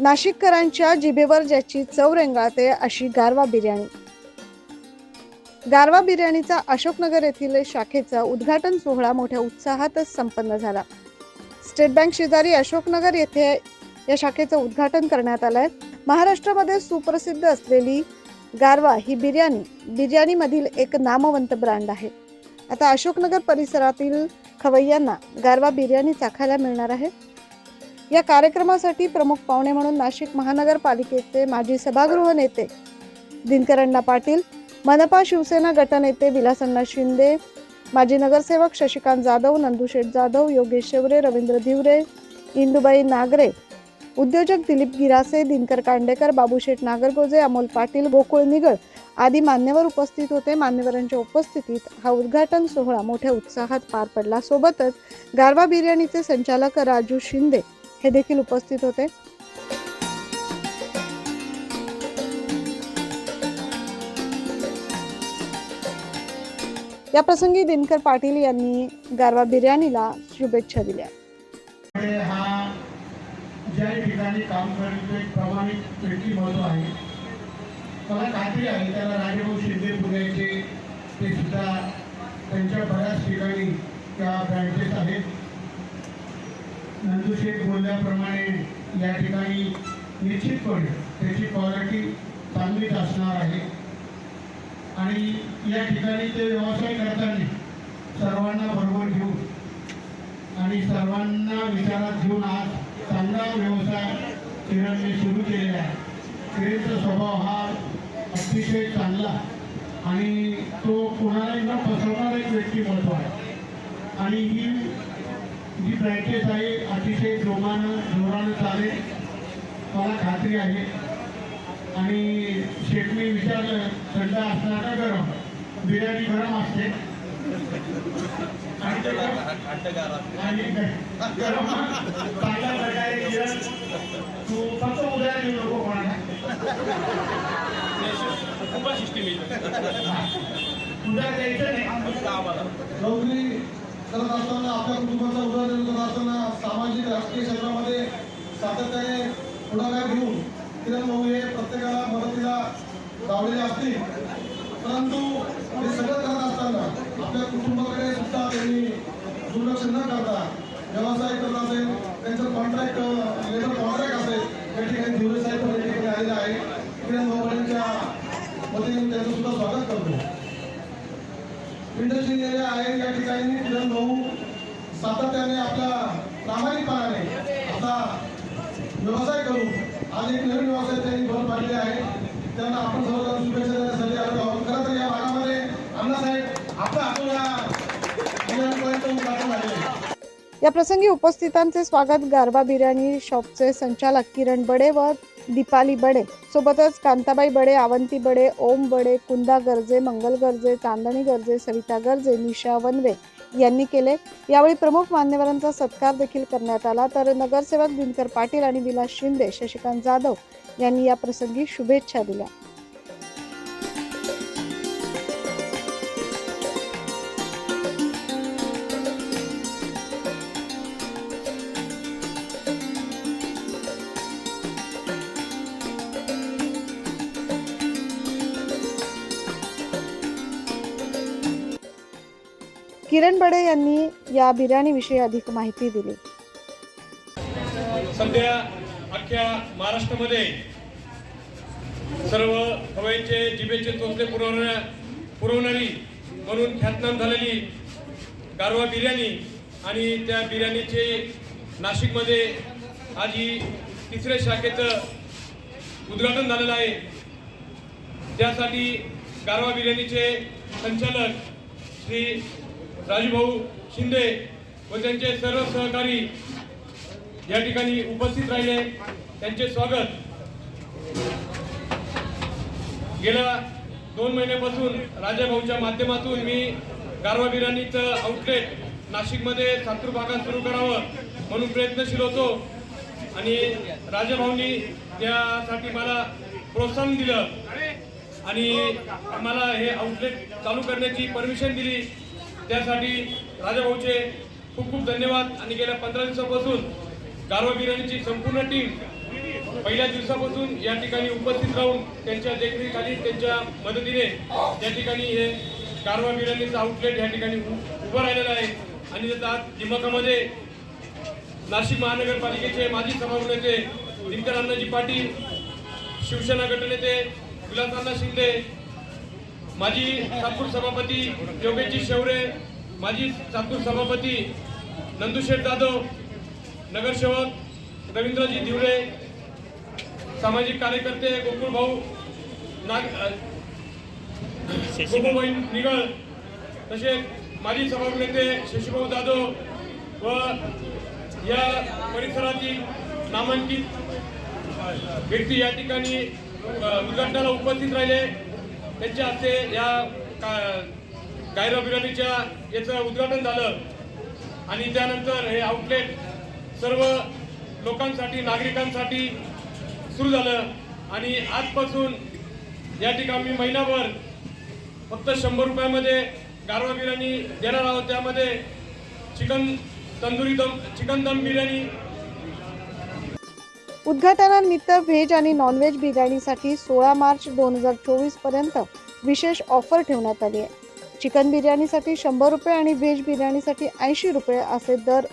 नाशिककरांच्या जिभेवर ज्याची चव रेंगाळते अशी गारवा बिर्याणी. गारवा बिर्याणीचा अशोकनगर येथील शाखेचा उद्घाटन सोहळा मोठ्या उत्साहातच संपन्न झाला. स्टेट बँक शेजारी अशोकनगर येथे या शाखेचं उद्घाटन करण्यात आलंय. महाराष्ट्रामध्ये सुप्रसिद्ध असलेली गारवा ही बिर्याणी बिर्याणीमधील एक नामवंत ब्रँड आहे. आता अशोकनगर परिसरातील खवय्यांना गारवा बिर्याणी चाखायला मिळणार आहे. या कार्यक्रमासाठी प्रमुख पाहुणे म्हणून नाशिक महानगरपालिकेचे माजी सभागृह नेते दिनकरण्णा पाटील मनपा शिवसेना गटनेते विलासण्णा शिंदे माजी नगरसेवक शशिकांत जाधव नंदुशेठ जाधव योगेश शेवरे रवींद्र धिवरे इंदुबाई नागरे उद्योजक दिलीप गिरासे दिनकर कांडेकर बाबूशेठ नागरगोजे अमोल पाटील गोकुळ निगळ आदी मान्यवर उपस्थित होते. मान्यवरांच्या उपस्थितीत हा उद्घाटन सोहळा मोठ्या उत्साहात पार पडला. सोबतच गारवा बिर्याणीचे संचालक राजू शिंदे हे देखील उपस्थित होते. या प्रसंगी दिनकर पाटील यांनी गारवा बिर्याणीला शुभेच्छा दिल्या. हा ज्या ठिकाणी काम करतो एक प्रमाणित व्यक्तिमत्व आहे. मला खात्री आहे त्याला राजेभाऊ शिंदे पुण्याचे ते सुद्धा त्यांच्या बऱ्याच ठिकाणी त्या ब्रँचेस आहेत. नंदुशेठ बोलल्याप्रमाणे या ठिकाणी निश्चितपणे त्याची क्वालिटी चांगलीच असणार आहे. आणि या ठिकाणी ते व्यवसाय करताना सर्वांना बरोबर घेऊन आणि सर्वांना विचारात घेऊन आज चांगला व्यवसाय किरणने सुरू केलेला आहे. किरणचा स्वभाव हा अतिशय चांगला आणि तो कोणालाही न फसवणारा एक व्यक्तिमत्व आहे. आणि ही जी ब्रँचेस आहे अतिशय जोमानं जोरानं चालेल. मला खात्री आहे. आणि शेटने विचारलं थंड असणार का गरम? बिर्याणी गरम असते. आणि ते गरम- चांगल्या प्रकारे किरण तू फक्त उद्या देऊ नको कोणाला. उद्या द्यायचं नाही. नोकरी करत असताना आपल्या कुटुंबाचा उदरनिर्वाह करत असताना सामाजिक राजकीय क्षेत्रामध्ये सातत्याने पुढाकार घेऊन किरण भाऊ हे प्रत्येकाला मदतीला लावलेले असतील. परंतु हे सगळं करत असताना आपल्या कुटुंबाकडे सुद्धा त्यांनी दुर्लक्ष न करता व्यवसाय करत असेल त्यांचं कॉन्ट्रॅक्ट लेबर कॉन्ट्रॅक्ट असेल या ठिकाणी धुरे साहेब या ठिकाणी आलेले आहे किरण भाऊच्या वतीने त्यांचं सुद्धा स्वागत करतो. इंडस्ट्री एरिया आहे या ठिकाणी किरण सातत्याने आपल्या प्रामाणिकपणाने आता व्यवसाय करून आज एक नवीन व्यवसाय त्यांनी भर पाडले आहे. त्यांना आपण सर्वजण शुभेच्छा देण्यासाठी आलो आहोत. खरं तर या भागामध्ये अण्णासाहेब आपल्या आपल्याला या या प्रसंगी उपस्थितांचे स्वागत. गारबा बिर्याणी शॉपचे संचालक किरण बडे व दीपाली बडे. सोबतच कांताबाई बडे आवंती बडे ओम बडे कुंदा गर्जे मंगल गर्जे चांदणी गर्जे सविता गर्जे निशा वनवे. यांनी केले. यावेळी प्रमुख मान्यवरांचा सत्कार देखील करण्यात आला. तर नगरसेवक दिनकर पाटील आणि विलास शिंदे शशिकांत जाधव यांनी या प्रसंगी शुभेच्छा दिल्या. किरण बडे यांनी या बिर्याणीविषयी अधिक माहिती दिली. सध्या अख्ख्या महाराष्ट्रामध्ये सर्व हवेचे जिभेचे चोचले पुरवण्या पुरवणारी म्हणून ख्यातनाम झालेली गारवा बिर्याणी आणि त्या बिर्याणीचे नाशिकमध्ये आज ही तिसऱ्या शाखेचं उद्घाटन झालेलं आहे. त्यासाठी गारवा बिर्याणीचे संचालक श्री राजूभाऊ शिंदे व त्यांचे सर्व सहकारी या ठिकाणी उपस्थित राहिले. त्यांचे स्वागत. गेल्या दोन महिन्यापासून राजाभाऊच्या माध्यमातून मी गारवा बिर्याणीचं आउटलेट नाशिकमध्ये सातूर भागात सुरू करावं म्हणून प्रयत्नशील होतो. आणि राजाभाऊंनी त्यासाठी मला प्रोत्साहन दिलं. आणि मला हे आउटलेट चालू करण्याची परमिशन दिली. त्यासाठी राजाभाऊचे खूप खूप धन्यवाद. आणि गेल्या पंधरा दिवसापासून गारवा संपूर्ण टीम पहिल्या दिवसापासून या ठिकाणी उपस्थित राहून त्यांच्या देखरेखीखाली त्यांच्या मदतीने या ठिकाणी हे कारवा आउटलेट या ठिकाणी उभं राहिलेलं आहे. आणि त्याचा आज दिमाखामध्ये नाशिक महानगरपालिकेचे माजी सभागृहाचे दिनकर अण्णाजी पाटील शिवसेना गटनेते विलास शिंदे माजी सातपूर सभापती योगेशजी शेवरे माजी सातपूर सभापती नंदुशेठ जाधव नगरसेवक रवींद्रजी दिवळे सामाजिक कार्यकर्ते गोकुळ भाऊ नाग गोकुळभाई निगळ तसेच माजी सभागृह नेते शशीभाऊ जाधव व या परिसरातील नामांकित व्यक्ती या ठिकाणी उद्घाटनाला उपस्थित राहिले. त्यांच्या हस्ते या का- गायरा बिर्याणीच्या याचं उद्घाटन झालं. आणि त्यानंतर हे आउटलेट सर्व लोकांसाठी नागरिकांसाठी सुरू झालं. आणि आजपासून या ठिकाणी महिनाभर फक्त शंभर रुपयामध्ये गारवा बिर्याणी देणार आहोत. त्यामध्ये चिकन तंदुरी दम चिकन दम बिर्याणी उद्घाटनानिमित्त व्हेज आणि नॉनव्हेज बिर्याणीसाठी सोळा मार्च दोन हजार चोवीसपर्यंत विशेष ऑफर ठेवण्यात आली आहे. चिकन बिर्याणीसाठी शंभर रुपये आणि व्हेज बिर्याणीसाठी ऐंशी रुपये असे दर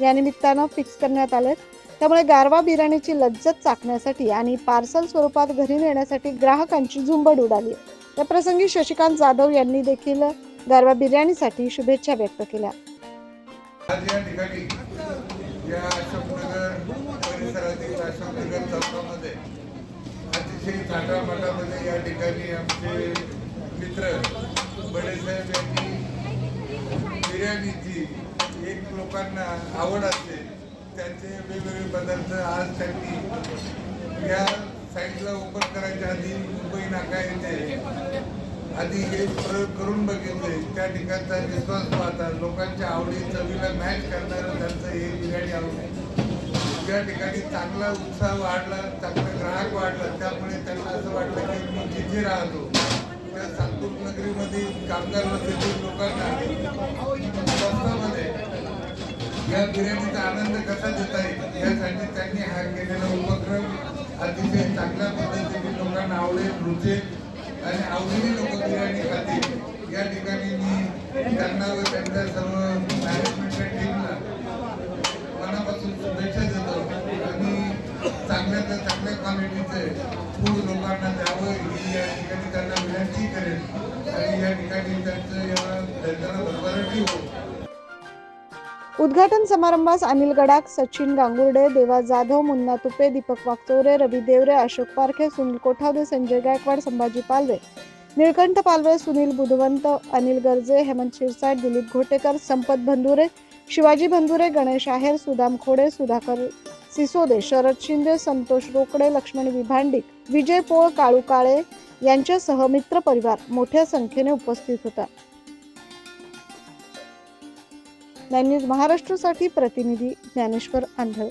या निमित्तानं फिक्स करण्यात आले त्यामुळे गारवा बिर्याणीची लज्जत चाकण्यासाठी आणि पार्सल स्वरूपात घरी नेण्यासाठी ग्राहकांची झुंबड उडाली या प्रसंगी शशिकांत जाधव यांनी देखील गारवा बिर्याणीसाठी शुभेच्छा व्यक्त केल्या. आज अशा ठिकाणी चौकामध्ये अतिशय थाटामाटामध्ये या ठिकाणी आमचे मित्र बडेसाहेब यांनी बिर्याणीची एक लोकांना आवड असते त्यांचे वेगवेगळे पदार्थ आज त्यांनी या साईडला ओपन करायच्या आधी मुंबई नाका येते आधी हे प्रयोग करून बघितले. त्या ठिकाणचा रिस्पॉन्स पाहता लोकांच्या आवडी चवीला मॅच करणारं त्यांचं हे बिर्याणी आवड त्या ठिकाणी चांगला उत्साह वाढला चांगला ग्राहक वाढला त्यामुळे त्यांना असं वाटलं की मी जिथे राहतो त्या सातपूर नगरीमधील कामगार वस्तीतील लोकांना स्वस्तामध्ये या बिर्याणीचा आनंद कसा देता येईल यासाठी त्यांनी हा केलेला उपक्रम अतिशय चांगल्या पद्धतीने लोकांना आवडेल रुचेल आणि आवडीने लोक बिर्याणी खातील. या ठिकाणी मी त्यांना व त्यांच्या आणि त्यांचं या त्यांना भरभराटी उद्घाटन समारंभास अनिल गडाख सचिन गांगुर्डे देवा जाधव मुन्ना तुपे दीपक वागचोरे रवी देवरे अशोक पारखे सुनील कोठावदे संजय गायकवाड संभाजी पालवे. निळकंठ पालवे सुनील बुधवंत अनिल गर्जे हेमंत शिरसाट दिलीप घोटेकर संपत भंदुरे शिवाजी भंदुरे गणेश आहेर सुदाम खोडे सुधाकर सिसोदे शरद शिंदे संतोष रोकडे लक्ष्मण विभांडिक. विजय पोळ काळू काळे यांच्यासह मित्र परिवार मोठ्या संख्येने उपस्थित होता. नाईन न्यूज महाराष्ट्रासाठी प्रतिनिधी ज्ञानेश्वर आंधळे.